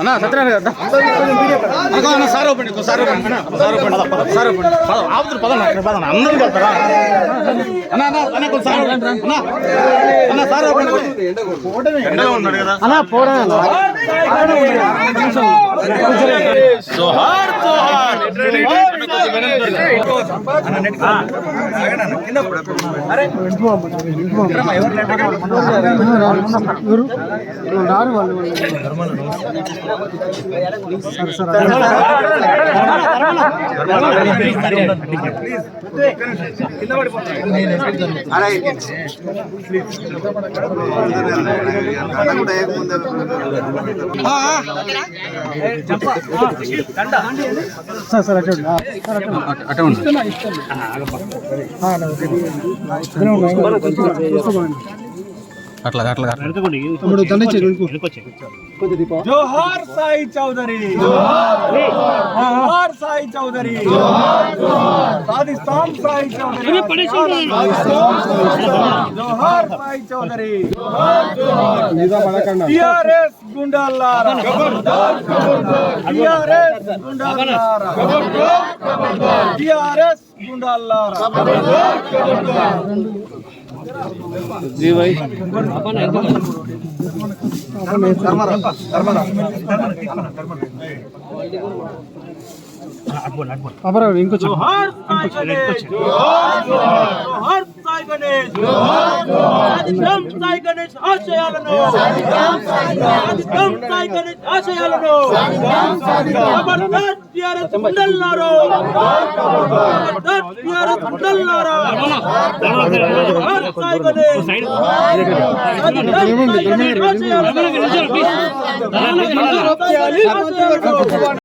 అన్న సత్యనారాయణ అన్న అన్న sir open sir open sir open sir open ఆపుతురు పదన్న అక్కడ పదన్న అందరూ వెళ్తారా అన్న అన్న అన్న కొంచెం సార్ ఓపెన్ అన్న అన్న సార్ ఓపెన్ ఎండలో ఉన్నాడు కదా అలా పోరా జోహార్ జోహార్ రారు వాళ్ళు సరే సరే సార్ సార్ అటు అటౌంట్ అట్లా అట్లా తమ్ముడు దండచ్చేది వెళ్ళిపో. జోహార్ సాయి చౌదరి జోహార్ సాయి చౌదరి సాధిస్తాం సాయి చౌదరి జోహార్ సాయి చౌదరి నిజాం అడగండి. టిఆర్ఎస్ గుండాలారా టిఆర్ఎస్ గుండాలారా టిఆర్ఎస్ గుండాలారా জি ভাই। আবার ইনকো জোহার জোহার জোহার সাই গণেশ জোহার জোহার আদিম সাই গণেশ আশয় আলো সাদিকাম সাই গণেশ আদিম সাই গণেশ আশয় আলো সাদিকাম সাদিকাম আবার নাট দিয়ারে সুন্দর নারো খবরদার খবরদার ఆశయాలను